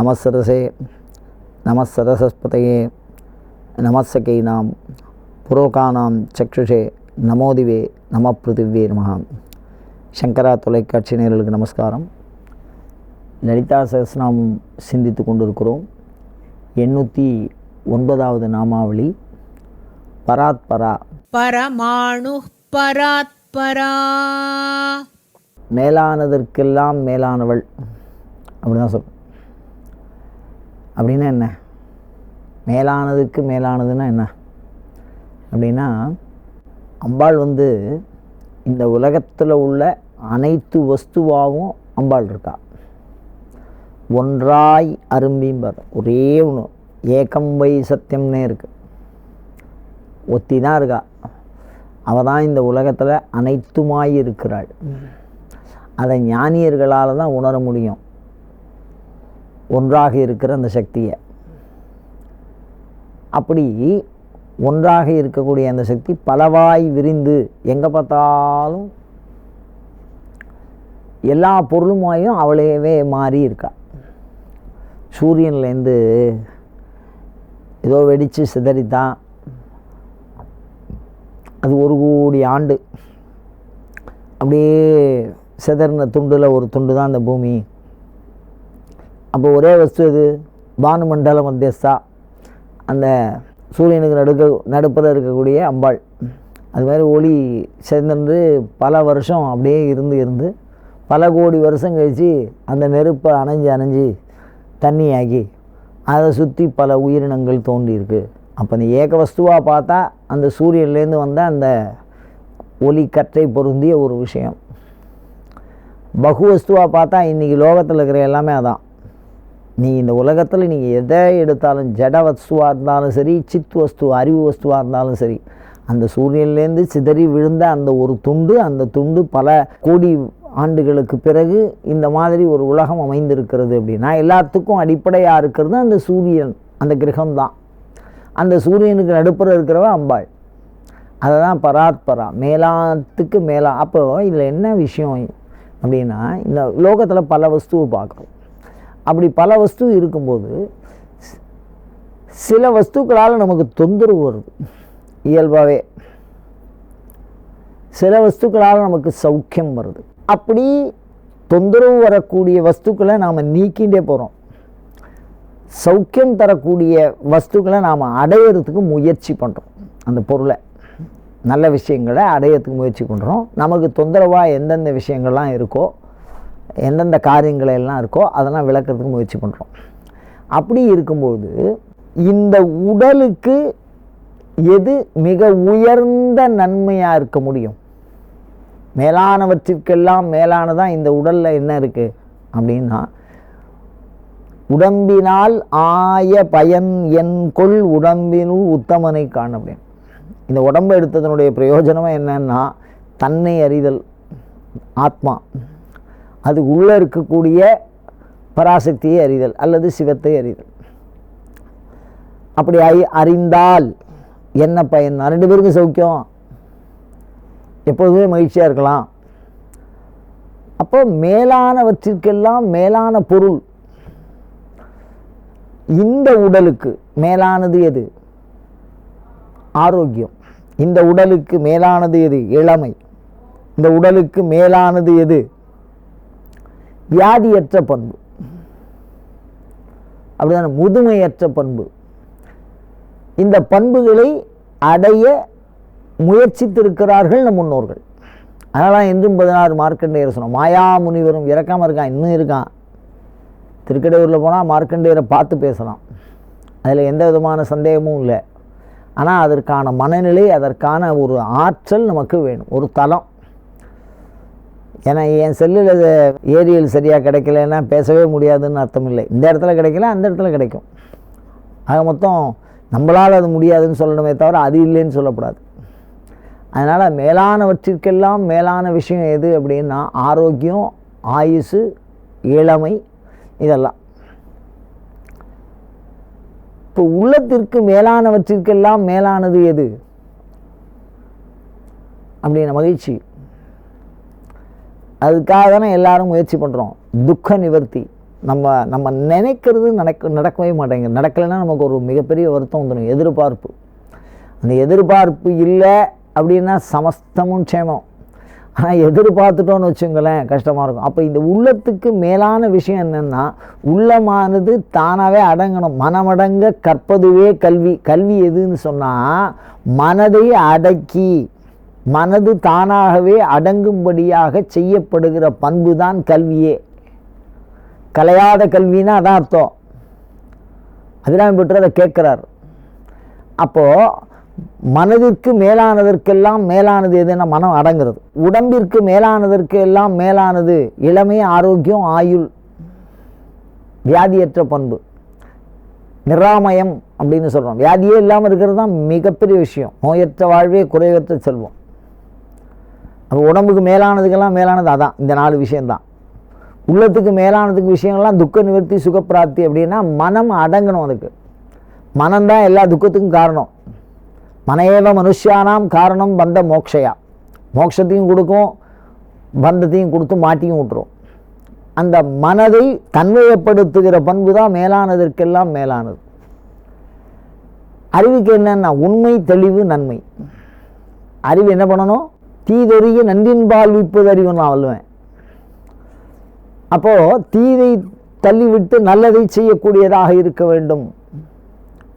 நமசரசே நமசரசஸ்பதையே நமசகைனாம் புரோகானாம் சக்ஷுஷே நமோதிவே நம பிருத்திவே மகான் சங்கரா தொலைக்காட்சி நேரலுக்கு நமஸ்காரம். லலிதா சகசநாமம் சிந்தித்து கொண்டிருக்கிறோம். எண்ணூற்றி ஒன்பதாவது நாமாவளி பராத் பரா பரமாணு பராத் பரா மேலானதற்கெல்லாம் மேலானவள் அப்படிதான் சொல்கிறேன் அப்படின்னா என்ன? மேலானதுக்கு மேலானதுன்னா என்ன? அப்படின்னா அம்பாள் வந்து இந்த உலகத்தில் உள்ள அனைத்து வஸ்துவாகவும் அம்பாள் இருக்கா. ஒன்றாய் அரும்பிம்பார். ஒரே ஒன்று ஏகம் வை சத்தியம்னே இருக்குது ஒத்தி தான் இருக்கா. அவள் தான் இந்த உலகத்தில் அனைத்துமாய் இருக்கிறாள். அதை ஞானியர்களால் தான் உணர முடியும். ஒன்றாக இருக்கிற அந்த சக்தியை. அப்படி ஒன்றாக இருக்கக்கூடிய அந்த சக்தி பலவாய் விரிந்து எங்கே பார்த்தாலும் எல்லா பொருளுமாயும் அவளையவே மாறி இருக்கா. சூரியன்லேருந்து ஏதோ வெடித்து சிதறித்தான் அது ஒரு கோடி ஆண்டு அப்படியே சிதறின துண்டில் ஒரு துண்டு தான் அந்த பூமி. அப்போ ஒரே வஸ்து இது பானுமண்டலம் மத்தியஸ்தா அந்த சூரியனுக்கு நடுக்க நடுப்பில் இருக்கக்கூடிய அம்பாள். அது மாதிரி ஒளி சேர்ந்து பல வருஷம் அப்படியே இருந்து இருந்து பல கோடி வருஷம் கழித்து அந்த நெருப்பை அணைஞ்சு அணைஞ்சு தண்ணியாகி அதை சுற்றி பல உயிரினங்கள் தோன்றியிருக்கு. அப்போ அந்த ஏக வஸ்துவாக பார்த்தா அந்த சூரியன்லேருந்து வந்த அந்த ஒளி கற்றை பொருந்திய ஒரு விஷயம். பகு வஸ்துவாக பார்த்தா இன்றைக்கி லோகத்தில் இருக்கிற எல்லாமே அதான். நீ இந்த உலகத்தில் நீங்கள் எதை எடுத்தாலும் ஜட வஸ்துவாக இருந்தாலும் சரி சித் வஸ்து அறிவு வஸ்துவாக இருந்தாலும் சரி அந்த சூரியன்லேருந்து சிதறி விழுந்த அந்த ஒரு துண்டு அந்த துண்டு பல கோடி ஆண்டுகளுக்கு பிறகு இந்த மாதிரி ஒரு உலகம் அமைந்திருக்கிறது அப்படின்னா எல்லாத்துக்கும் அடிப்படையாக இருக்கிறது அந்த சூரியன் அந்த கிரகம்தான். அந்த சூரியனுக்கு நடுப்புற இருக்கிறவ அம்பாள். அதை தான் பராத்பரா மேலாத்துக்கு மேலா. அப்போ இதில் என்ன விஷயம் அப்படின்னா இந்த லோகத்தில் பல வஸ்துவை பார்க்குறோம். அப்படி பல வஸ்து இருக்கும்போது சில வஸ்துக்களால் நமக்கு தொந்தரவு வருது. இயல்பாகவே சில வஸ்துக்களால் நமக்கு சௌக்கியம் வருது. அப்படி தொந்தரவு வரக்கூடிய வஸ்துக்களை நாம் நீக்கிண்டே போகிறோம் சௌக்கியம் தரக்கூடிய வஸ்துக்களை நாம் அடையிறதுக்கு முயற்சி பண்ணுறோம் அந்த பொருளை. நல்ல விஷயங்களை அடையிறதுக்கு முயற்சி பண்ணுறோம் நமக்கு தொந்தரவாக எந்தெந்த விஷயங்கள்லாம் இருக்கோ எந்தெந்த காரியங்கள் எல்லாம் இருக்கோ அதெல்லாம் விளக்கிறதுக்கு முயற்சி பண்ணுறோம் அப்படி இருக்கும்போது இந்த உடலுக்கு எது மிக உயர்ந்த நன்மையாக இருக்க முடியும்? மேலானவற்றிற்கெல்லாம் மேலானதான் இந்த உடலில் என்ன இருக்குது அப்படின்னா உடம்பினால் ஆய பயன் என் கொள் உடம்பினுள் உத்தமனை காண அப்படின்னு இந்த உடம்பை எடுத்ததனுடைய பிரயோஜனம் என்னன்னா தன்னை அறிதல் ஆத்மா. அது உள்ளே இருக்கக்கூடிய பராசக்தியை அறிதல் அல்லது சிவத்தை அறிதல். அப்படி அறி அறிந்தால் என்ன பயன்? ரெண்டு பேருக்கும் சௌக்கியம். எப்போதுமே மகிழ்ச்சியாக இருக்கலாம். அப்போ மேலானவற்றிற்கெல்லாம் மேலான பொருள். இந்த உடலுக்கு மேலானது எது? ஆரோக்கியம். இந்த உடலுக்கு மேலானது எது? இளமை. இந்த உடலுக்கு மேலானது எது? வியாதியற்ற பண்பு. அப்படிதான முதுமையற்ற பண்பு. இந்த பண்புகளை அடைய முயற்சித்திருக்கிறார்கள் நம் முன்னோர்கள். அதனால் என்றும் பதினாறு மார்க்கண்டேயர் சொன்னோம் மாயா முனிவரும் இறக்காமல் இருக்கான் இன்னும் இருக்கான். திருக்கடையூரில் போனால் மார்க்கண்டேயரை பார்த்து பேசலாம். அதில் எந்த விதமான சந்தேகமும் இல்லை. ஆனால் அதற்கான மனநிலை அதற்கான ஒரு ஆற்றல் நமக்கு வேணும் ஒரு தளம் ஏன்னா என் செல்லில் ஏரியல் சரியாக கிடைக்கலன்னா பேசவே முடியாதுன்னு அர்த்தம் இல்லை இந்த இடத்துல கிடைக்கல அந்த இடத்துல கிடைக்கும். ஆக மொத்தம் நம்மளால் அது முடியாதுன்னு சொல்லணுமே தவிர அது இல்லைன்னு சொல்லக்கூடாது. அதனால் மேலானவற்றிற்கெல்லாம் மேலான விஷயம் எது அப்படின்னா ஆரோக்கியம் ஆயுசு இளமை இதெல்லாம். இப்போ உள்ளத்திற்கு மேலானவற்றிற்கெல்லாம் மேலானது எது? அப்படின்னா மகிழ்ச்சி. அதுக்காக தானே எல்லாரும் முயற்சி பண்ணுறோம் துக்க நிவர்த்தி. நம்ம நம்ம நினைக்கிறது நடக்க நடக்கவே மாட்டேங்குது. நடக்கலைன்னா நமக்கு ஒரு மிகப்பெரிய வருத்தம் வந்துடும் எதிர்பார்ப்பு. அந்த எதிர்பார்ப்பு இல்லை அப்படின்னா சமஸ்தமும் க்ஷேமம். ஆனால் எதிர்பார்த்துட்டோன்னு வச்சுங்களேன் கஷ்டமாக இருக்கும். அப்போ இந்த உள்ளத்துக்கு மேலான விஷயம் என்னென்னா உள்ளமானது தானாகவே அடங்கணும். மனமடங்க கற்பதுவே கல்வி. கல்வி எதுன்னு சொன்னால் மனதை அடக்கி மனது தானாகவே அடங்கும்படியாக செய்யப்படுகிற பண்பு தான் கல்வியே. கலையாத கல்வின்னா அதான் அர்த்தம். அபிராமி பெற்று அதை கேட்குறார். அப்போது மனதிற்கு மேலானதற்கெல்லாம் மேலானது எதுன்னா மனம் அடங்கிறது. உடம்பிற்கு மேலானதற்கு எல்லாம் மேலானது இளமை ஆரோக்கியம் ஆயுள் வியாதியற்ற பண்பு. நிராமயம் அப்படின்னு சொல்கிறோம் வியாதியே இல்லாமல் இருக்கிறது தான் மிகப்பெரிய விஷயம். நோயற்ற வாழ்வே குறைவற்ற செல்வம். அப்போ உடம்புக்கு மேலானதுக்கெல்லாம் மேலானது அதான் இந்த நாலு விஷயந்தான் உள்ளத்துக்கு மேலானதுக்கு விஷயங்கள்லாம் துக்க நிவர்த்தி சுகப்பிராப்தி அப்படின்னா மனம் அடங்கணும் அதுக்கு. மனம்தான் எல்லா துக்கத்துக்கும் காரணம். மனையேவ மனுஷியானாம் காரணம் பந்த மோக்ஷயா. மோட்சத்தையும் கொடுக்கும் பந்தத்தையும் கொடுத்து மாட்டியும் விட்டுரும். அந்த மனதை தன்மையப்படுத்துகிற பண்பு தான் மேலானதற்கெல்லாம் மேலானது. அறிவுக்கு என்னென்னா உண்மை தெளிவு நன்மை. அறிவு என்ன பண்ணணும்? தீதொறிய நன்றின்பால் விப்பது நான் வல்லுவேன் அப்போது தீதை தள்ளிவிட்டு நல்லதை செய்யக்கூடியதாக இருக்க வேண்டும்.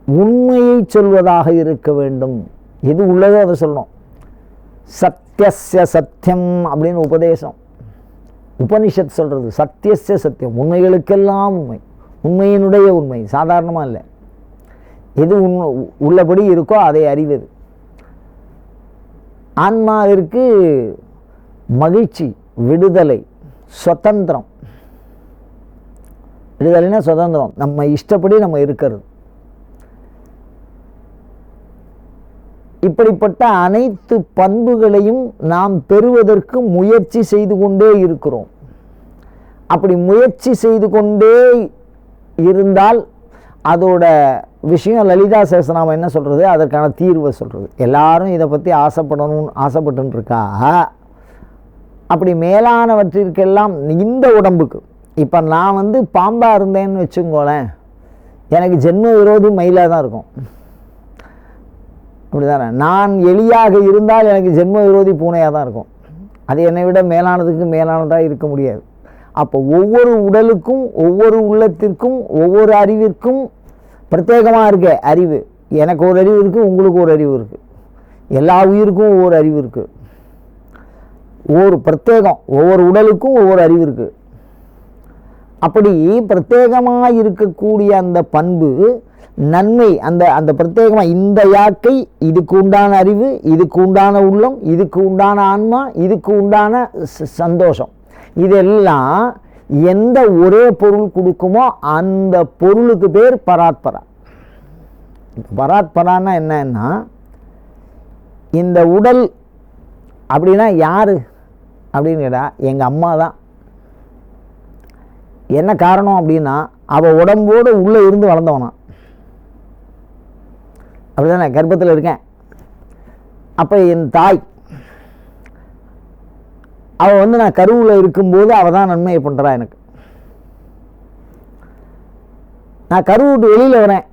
உண்மையை சொல்வதாக இருக்க வேண்டும். எது உள்ளதோ அதை சொல்லணும். சத்தியஸ்ய சத்தியம் அப்படின்னு உபதேசம். உபனிஷத் சொல்கிறது சத்தியஸ்ய சத்தியம் உண்மைகளுக்கெல்லாம் உண்மை. உண்மையினுடைய உண்மை. சாதாரணமாக இல்லை. எது உண்மை உள்ளபடி இருக்கோ அதை அறிவது. ஆன்மாவிற்கு மகிழ்ச்சி விடுதலை சுதந்திரம். விடுதலைன்னா சுதந்திரம். நம்ம இஷ்டப்படி நம்ம இருக்கிறது. இப்படிப்பட்ட அனைத்து பண்புகளையும் நாம் பெறுவதற்கு முயற்சி செய்து கொண்டே இருக்கிறோம். அப்படி முயற்சி செய்து கொண்டே இருந்தால் அதோட விஷயம் லலிதா சேசனாம என்ன சொல்கிறது அதற்கான தீர்வை சொல்கிறது எல்லாரும் இதை பற்றி ஆசைப்படணும்னு ஆசைப்பட்டுருக்கா அப்படி மேலானவற்றிற்கெல்லாம் இந்த உடம்புக்கு. இப்போ நான் வந்து பாம்பாக இருந்தேன்னு வச்சுக்கோங்களேன். எனக்கு ஜென்ம விரோதி மயிலாக தான் இருக்கும். அப்படிதானே? நான் எலியாக இருந்தால் எனக்கு ஜென்ம விரோதி பூனையாக தான் இருக்கும். அது என்னை விட மேலானதுக்கு மேலானதாக இருக்க முடியாது. அப்போ ஒவ்வொரு உடலுக்கும் ஒவ்வொரு உள்ளத்திற்கும் ஒவ்வொரு அறிவிற்கும் பிரத்யேகமாக இருக்க அறிவு. எனக்கு ஒரு அறிவு இருக்குது உங்களுக்கு ஒரு அறிவு இருக்குது எல்லா உயிருக்கும் ஒவ்வொரு அறிவு இருக்குது ஒவ்வொரு பிரத்யேகம் ஒவ்வொரு உடலுக்கும் ஒவ்வொரு அறிவு இருக்குது அப்படி பிரத்யேகமாக இருக்கக்கூடிய அந்த பண்பு நன்மை அந்த அந்த பிரத்யேகமாக இந்த யாக்கை இதுக்கு உண்டான அறிவு இதுக்கு உண்டான உள்ளம் இதுக்கு உண்டான ஆன்மா இதுக்கு உண்டான ச- சந்தோஷம். இதெல்லாம் எந்த ஒரே பொருள் கொடுக்குமோ அந்த பொருளுக்கு பேர் பராத்பரா. பராத்பரான்னா என்னன்னா இந்த உடல் அப்படின்னா யார்? அப்படின்னு கேட்டால் எங்கள் அம்மா தான். என்ன காரணம் அப்படின்னா அவள் உடம்போடு உள்ளே இருந்து வளர்ந்தவனா. அப்படிதானே கர்ப்பத்தில் இருக்கேன். அப்போ என் தாய் அவள் வந்து நான் கருவில் இருக்கும்போது அவள் தான் நன்மையை பண்ணுறா எனக்கு. நான் கரு விட்டு வெளியில் வரேன்.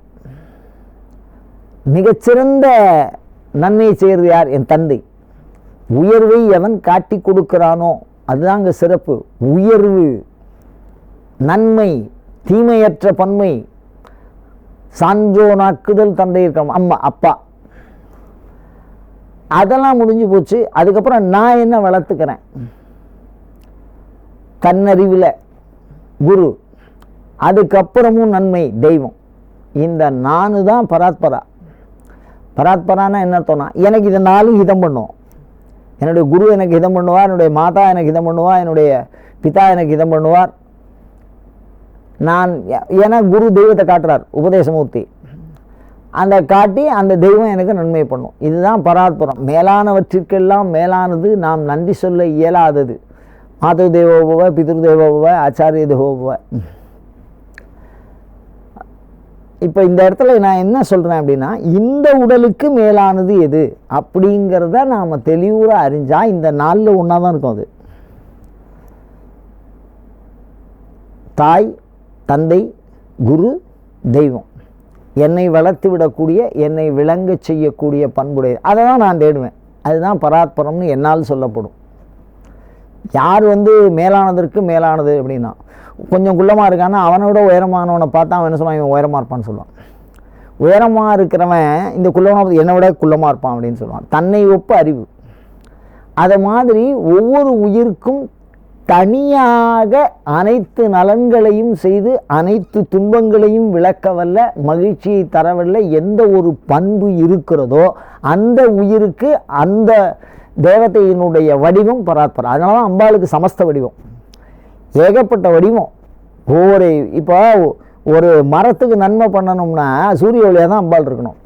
மிகச்சிறந்த நன்மையை செய்கிறது யார்? என் தந்தை. உயர்வை எவன் காட்டி கொடுக்கிறானோ அதுதாங்க சிறப்பு. உயர்வு நன்மை தீமையற்ற பன்மை. சான்றோனாக்குதல் தந்தை இருக்க அம்மா அப்பா. அதெல்லாம் முடிஞ்சு போச்சு. அதுக்கப்புறம் நான் என்ன வளர்த்துக்கிறேன்? தன்னறிவில் குரு. அதுக்கப்புறமும் நன்மை தெய்வம். இந்த நானு தான் பராத்பரா. பராத்பரானா என்ன அர்த்தம்னா எனக்கு இதை நாளும் ஹிதம் பண்ணும். என்னுடைய குரு எனக்கு இதம் பண்ணுவார் என்னுடைய மாதா எனக்கு இதம் பண்ணுவார் என்னுடைய பிதா எனக்கு இதம் பண்ணுவார். நான் ஏன்னா குரு தெய்வத்தை காட்டுறார் உபதேசமூர்த்தி. அந்த காட்டி அந்த தெய்வம் எனக்கு நன்மை பண்ணும். இதுதான் பராத்பரம். மேலானவற்றிற்கெல்லாம் மேலானது நாம் நன்றி சொல்ல இயலாதது. மாதவ தேவோபவ பிதிரு ஆச்சாரிய தேவோபவ இப்போ இந்த இடத்துல நான் என்ன சொல்கிறேன் அப்படின்னா இந்த உடலுக்கு மேலானது எது அப்படிங்கிறத நாம் தெளிவுற அறிஞ்சால் இந்த நாளில் ஒன்றா தான் இருக்கும் அது. தாய் தந்தை குரு தெய்வம். என்னை வளர்த்து விடக்கூடிய என்னை விளங்கச் செய்யக்கூடிய பண்புடைய அதை தான் நான் தேடுவேன். அதுதான் பராத்பரம்னு என்னால் சொல்லப்படும். யார் வந்து மேலானதற்கு மேலானது அப்படின்னா கொஞ்சம் குள்ளமாக இருக்கான்னா அவனை விட உயரமானவனை பார்த்தா அவன் என்ன சொல்லுவான்? இவன் உயரமாக இருப்பான்னு சொல்லுவான். உயரமாக இருக்கிறவன் இந்த குள்ளவனை என்னை விட குள்ளமாக இருப்பான் அப்படின்னு சொல்லுவான். தன்னை ஒப்பு அறிவு. அதை மாதிரி ஒவ்வொரு உயிருக்கும் தனியாக அனைத்து நலன்களையும் செய்து அனைத்து துன்பங்களையும் விளக்கவல்ல மகிழ்ச்சியை தரவல்ல எந்த ஒரு பண்பு இருக்கிறதோ அந்த உயிருக்கு அந்த தேவதையினுடைய வடிவம் பராத்பரம். அதனால தான் அம்பாளுக்கு சமஸ்த வடிவம். ஏகப்பட்ட வடிவம். ஒவ்வொரு இப்போ ஒரு மரத்துக்கு நன்மை பண்ணணும்னா சூரிய ஒளியாக தான் அம்பாள் இருக்கணும்.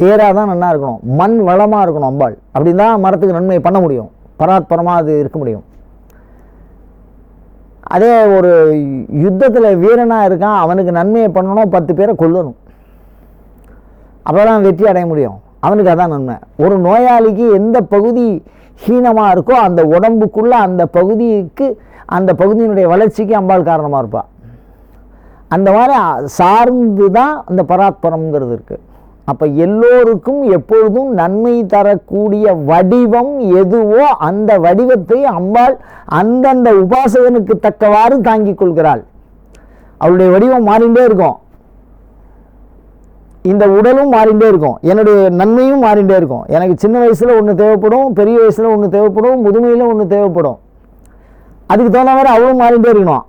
வேறாக தான் நல்லா இருக்கணும். மண் வளமாக இருக்கணும் அம்பாள். அப்படின்னு தான் மரத்துக்கு நன்மை பண்ண முடியும். பராத்பரமாக அது இருக்க முடியும். அதே ஒரு யுத்தத்தில் வீரனாக இருக்கான். அவனுக்கு நன்மையை பண்ணணும். பத்து பேரை கொல்லணும். அப்போ தான் வெற்றி அடைய முடியும். அவனுக்கு அதான் நன்மை. ஒரு நோயாளிக்கு எந்த பகுதி ஹீனமாக இருக்கோ அந்த உடம்புக்குள்ளே அந்த பகுதிக்கு அந்த பகுதியினுடைய வளர்ச்சிக்கு அம்பாள் காரணமாக இருப்பாள் அந்த மாதிரி சார்ந்து தான் அந்த பராத்பரம்ங்கிறது இருக்குது அப்போ எல்லோருக்கும் எப்பொழுதும் நன்மை தரக்கூடிய வடிவம் எதுவோ அந்த வடிவத்தை அம்பாள் அந்தந்த உபாசகனுக்கு தக்கவாறு தாங்கிக் கொள்கிறாள். அவளுடைய வடிவம் மாறிண்டே இருக்கும். இந்த உடலும் மாறிண்டே இருக்கும். என்னுடைய நன்மையும் மாறிண்டே இருக்கும். எனக்கு சின்ன வயசில் ஒன்று தேவைப்படும் பெரிய வயசில் ஒன்று தேவைப்படும் முதுமையில் ஒன்று தேவைப்படும். அதுக்கு தகுந்த மாதிரி அவளும் மாறிண்டே இருக்கணும்.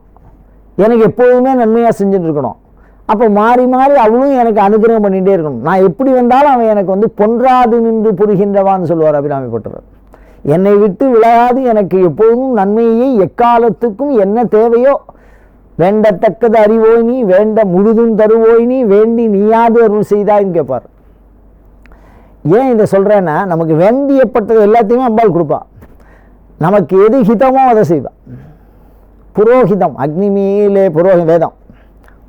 எனக்கு எப்போதுமே நன்மையாக செஞ்சுட்டு இருக்கணும். அப்போ மாறி மாறி அவளும் எனக்கு அனுகிரகம் பண்ணிகிட்டே இருக்கணும். நான் எப்படி வந்தாலும் அவன் எனக்கு வந்து பொன்றாது நின்று புரிகின்றவான்னு சொல்லுவார் அபிராமி பட்டர். என்னை விட்டு விலகாது எனக்கு எப்போதும் நன்மையை எக்காலத்துக்கும் என்ன தேவையோ வேண்டத்தக்கது அறிவோய் நீ வேண்ட முழுதும் தருவோய் நீ வேண்டி நீயாது அருள் செய்தாய்னு கேட்பார் ஏன் இதை சொல்கிறேன்னா நமக்கு வேண்டியப்பட்டது எல்லாத்தையுமே அம்பாள் கொடுப்பா. நமக்கு எது ஹிதமோ அதை செய்வான் புரோஹிதம் அக்னிமேலே புரோஹி வேதம்.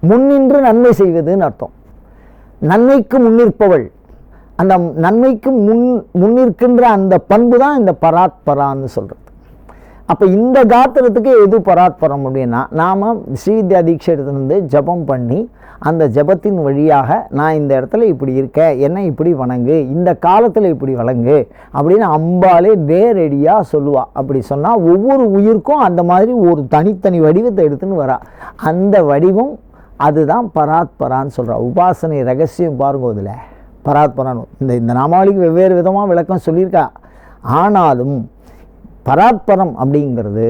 முன்னின்று நன்மை செய்வதுன்னு அர்த்தம். நன்மைக்கு முன்னிற்பவள். அந்த நன்மைக்கு முன் முன்னிற்கின்ற அந்த பண்பு தான் இந்த பராத்பரான்னு சொல்கிறது அப்போ இந்த காத்திரத்துக்கு எது பராத்பரம் அப்படின்னா நாம் ஸ்ரீவித்யா தீட்சை ஜபம் பண்ணி அந்த ஜபத்தின் வழியாக நான் இந்த இடத்துல இப்படி இருக்கேன் என்ன இப்படி வணங்கு இந்த காலத்தில் இப்படி வணங்கு அப்படின்னு அம்பாலே நேரடியாக சொல்லுவாள் அப்படி சொன்னால் ஒவ்வொரு உயிருக்கும் அந்த மாதிரி ஒரு தனித்தனி வடிவத்தை எடுத்துன்னு வரா. அந்த வடிவம் அதுதான் பராத்பரான்னு சொல்கிறா உபாசனை ரகசியம் பாருங்க அதில். பராத்பரான் இந்த இந்த நாமாவளிக்கு வெவ்வேறு விதமாக விளக்கம் சொல்லியிருக்கா. ஆனாலும் பராத்பரம் அப்படிங்கிறது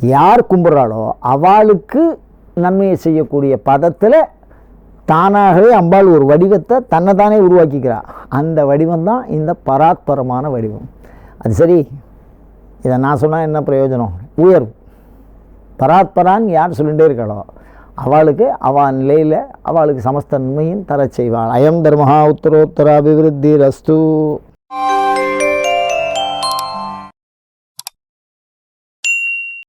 யார் கும்பிட்றாளோ அவளுக்கு நன்மையை செய்யக்கூடிய பதத்தில் தானாகவே அம்பாள் ஒரு வடிவத்தை தன்னைத்தானே உருவாக்கிக்கிறா. அந்த வடிவம் தான் இந்த பராத்பரமான வடிவம். அது சரி. இதை நான் சொன்னால் என்ன பிரயோஜனம்? உயர்வு. பராத்பரான் யார் சொல்லிகிட்டே இருக்காளோ அவளுக்கு அவள் நிலையில் அவளுக்கு சமஸ்த நன்மையும் தரச் செய்வாள். அயம் தர்மஹா உத்தரோத்தர அபிவிருத்தி ரஸ்து